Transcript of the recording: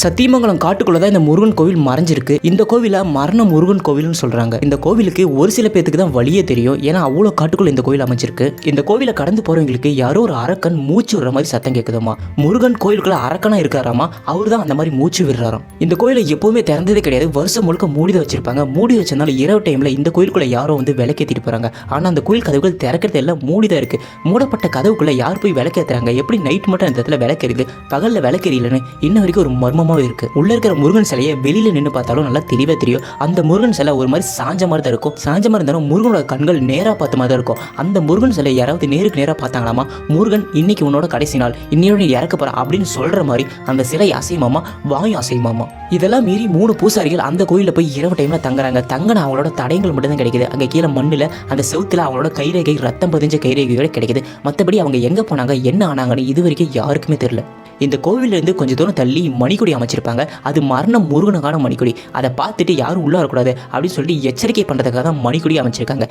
சத்தியமங்கலம் காட்டுக்குள்ள தான் இந்த முருகன் கோவில் மறைஞ்சிருக்கு. இந்த கோவிலை மரண முருகன் கோவில்னு சொல்றாங்க. இந்த கோவிலுக்கு ஒரு சில பேத்துக்கு தான் வழியே தெரியும். ஏன்னா அவ்வளோ காட்டுக்குள்ள இந்த கோவில் அமைஞ்சிருக்கு. இந்த கோவிலை கடந்து போறவங்களுக்கு யாரோ ஒரு அரக்கன் மூச்சு விடுற மாதிரி சத்தம் கேட்குதுமா முருகன் கோயிலுக்குள்ள அரக்கனா இருக்காராமா? அவர் தான் அந்த மாதிரி மூச்சு விடுறாராம். இந்த கோயில எப்பவுமே திறந்ததே கிடையாது. வருஷம் முழுக்க மூடி தான் வச்சிருப்பாங்க. மூடி வச்சதுனால இரவு டைம்ல இந்த கோயிலுக்குள்ள யாரோ வந்து விளக்கேற்றிட்டு போறாங்க. ஆனா அந்த கோயில் கதவுகள் திறக்கிறது எல்லாம் மூடி தான் இருக்கு. மூடப்பட்ட கதவுக்குள்ள யார் போய் விளக்கேத்துறாங்க? எப்படி நைட் மட்டும் அந்த இடத்துல விளக்கெரியுது பகல்ல விளக்கெரியலன்னு இன்ன வரைக்கும் ஒரு மர்மம் மர்மமாவே இருக்கு. உள்ள இருக்கிற முருகன் சிலையை வெளியில நின்று பார்த்தாலும் நல்லா தெளிவாக தெரியும். அந்த முருகன் சிலை ஒரு மாதிரி சாஞ்ச மாதிரி தான் இருக்கும். சாஞ்ச மாதிரி இருந்தாலும் முருகனோட கண்கள் நேராக பார்த்த மாதிரி தான் இருக்கும். அந்த முருகன் சிலை யாராவது நேருக்கு நேராக பார்த்தாங்களாமா? முருகன் இன்னைக்கு உன்னோட கடைசி நாள். இன்னையோட நீ இறக்க போற அப்படின்னு சொல்ற மாதிரி அந்த சிலை அசையுமாமா? வாயும் அசையுமாமா? இதெல்லாம் மீறி மூணு பூசாரிகள் அந்த கோயிலில் போய் இரவு டைம்ல தங்குறாங்க. தங்கின அவங்களோட தடயங்கள் மட்டும்தான் கிடைக்குது. அங்கே கீழே மண்ணில் அந்த செவுத்தில் அவங்களோட கைரேகை ரத்தம் பதிஞ்ச கைரேகையோட கிடைக்குது. மற்றபடி அவங்க எங்கே போனாங்க என்ன ஆனாங்கன்னு இது வரைக்கும் யாருக்குமே தெரியல. இந்த கோவிலிருந்து கொஞ்சம் தூரம் தள்ளி மணிக்கொடி அமைச்சிருப்பாங்க. அது மரண முருகனுக்கான மணிக்கொடி. அதை பார்த்துட்டு யாரும் உள்ளே வரக்கூடாது அப்படின்னு சொல்லிட்டு எச்சரிக்கை பண்ணுறதுக்காக தான் மணிக்கொடி அமைச்சிருக்காங்க.